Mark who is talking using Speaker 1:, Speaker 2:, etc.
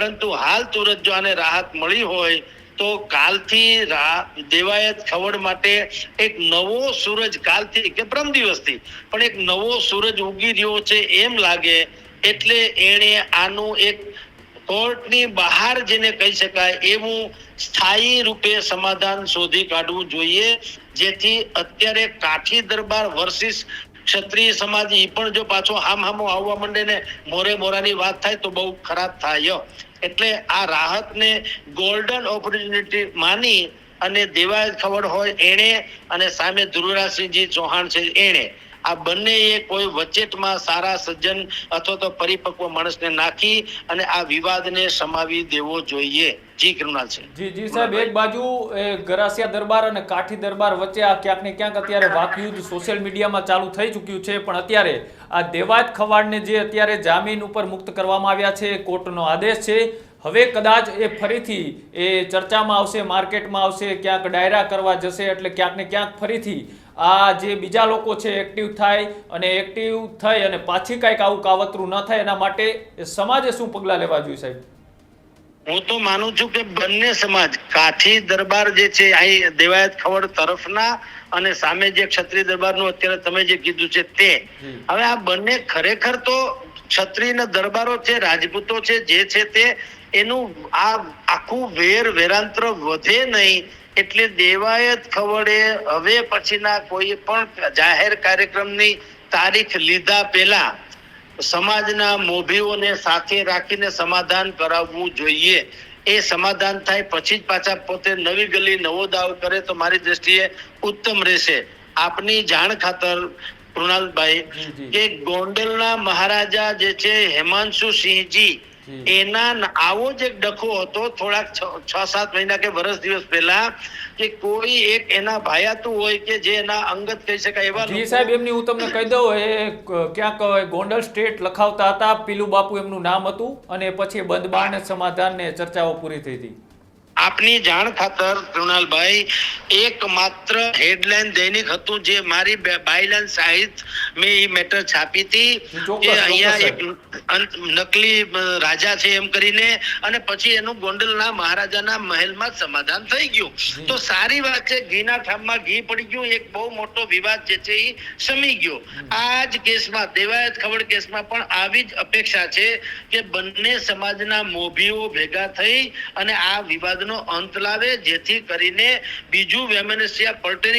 Speaker 1: પરંતુ હાલ તુરત જો આને રાહત મળી હોય, તો કાલથી દેવાયત ખવડ માટે એક નવો સૂરજ કાલથી કે બ્રહ્મ દિવસથી, પણ એક નવો સૂરજ ઉગી રહ્યો છે એમ લાગે, એટલે એણે આનું એક કોર્ટની બહાર જેને કહી શકાય એવું સ્થાયી રૂપે સમાધાન શોધી કાઢવું જોઈએ, જેથી અત્યારે કાઠી દરબાર વર્સિસ ક્ષત્રિય સમાજ એ પણ જો પાછો હામ હામો આવવા માંડે ને મોરે મોરાની વાત થાય તો બહુ ખરાબ થાય. એટલે આ રાહતને ગોલ્ડન ઓપોર્ચ્યુનિટી માની અને દેવાયત ખબર હોય એણે અને સામે ધ્રુવરાજસિંહજી ચૌહાણ છે એણે. આ બંનેએ કોઈ વચેટમાં સારા સજ્જન અથવા તો પરિપક્વ માણસને નાખી અને આ વિવાદને સમાવી દેવો જોઈએ. જી કરુણાલ છે.
Speaker 2: જી જી સાહેબ, એક બાજુ ગરાસિયા દરબાર અને કાઠી દરબાર વચ્ચે આ ક્યાંક ને ક્યાંક અત્યારે વાકયુદ્ધ સોશિયલ મીડિયામાં ચાલુ થઈ ચૂક્યું છે, પણ અત્યારે આ દેવાયત ખવાડને જે અત્યારે જામીન ઉપર મુક્ત કરવામાં આવ્યા છે કોર્ટનો આદેશ છે. હવે કદાચ એ ફરીથી એ ચર્ચામાં આવશે, માર્કેટમાં આવશે, ક્યાંક ડાયરા કરવા જશે, એટલે ક્યાંક ને ક્યાંક ફરીથી આ જે બીજા લોકો છે એક્ટિવ થાય અને એક્ટિવ થઈ અને પાછી કાંઈક આવું કાવતરું ન થાય એના માટે સમાજે શું પગલાં લેવા જોઈએ સાહેબ?
Speaker 1: હું તો માનું છું કે બંને સમાજ કાઠી દરબાર જે છે અહીં દેવાયત ખવડ તરફના અને સામે જે ક્ષત્રિય દરબારનું અત્યારે તમે જે કીધું છે તે. હવે આ બંને ખરેખર તો ક્ષત્રિય દરબારો છે રાજપૂતો છે જે છે તે એનું આ આખું વેર વેરાંતર વધે નહીં. એટલે દેવાયત ખવડે હવે પછીના કોઈ પણ જાહેર કાર્યક્રમની તારીખ લીધા પહેલા સમાજના મોભીઓને સાથે રાખીને સમાધાન કરાવવું જોઈએ એ સમાધાન થાય પછી જ પાછા પોતે નવી ગલી નવો દાવ કરે તો મારી દ્રષ્ટિએ ઉત્તમ રહેશે આપની જાણ ખાતર કૃણાલભાઈ. કે ગોંડલના મહારાજા જે છે હેમાંશુ સિંહજી. એના આવો જ એક ડખો હતો થોડાક છ- સાત મહિના કે વર્ષ દિવસ પહેલા કે કોઈ એક એના ભાયાતું હોય કે જે એના અંગત કહી શકાય એવા
Speaker 2: જી સાહેબ એમની હું તમને કહી દઉં એ ક્યાંક ગોંડલ સ્ટેટ લખાવતા હતા પીલું બાપુ એમનું નામ હતું અને પછી બંધ બારણે સમાધાન ને ચર્ચાઓ પૂરી થઈ હતી.
Speaker 1: આપની જાણ ખાતર કૃણાલભાઈ એક માત્ર હેડલાઇન દૈનિક હતું જે મારી બાયલાઇન સાહિત મેં એ મેટર છાપી હતી. કે અહીંયા એક નકલી રાજા છે એમ કરીને અને પછી એનું ગોંડલના મહારાજાના મહેલમાં સમાધાન થઈ ગયું. તો સારી વાત છે ઘીના ઠામમાં ઘી પડી ગયું એક બહુ મોટો વિવાદ જે છે એ સમી ગયો. આ જ કેસમાં દેવાયત ખવડ કેસમાં પણ આવી જ અપેક્ષા છે કે બંને સમાજના મોભીઓ ભેગા થઈ અને આ વિવાદનો અંત લાવે જેથી કરીને બીજું વેમેનસિયા પલટે નહીં.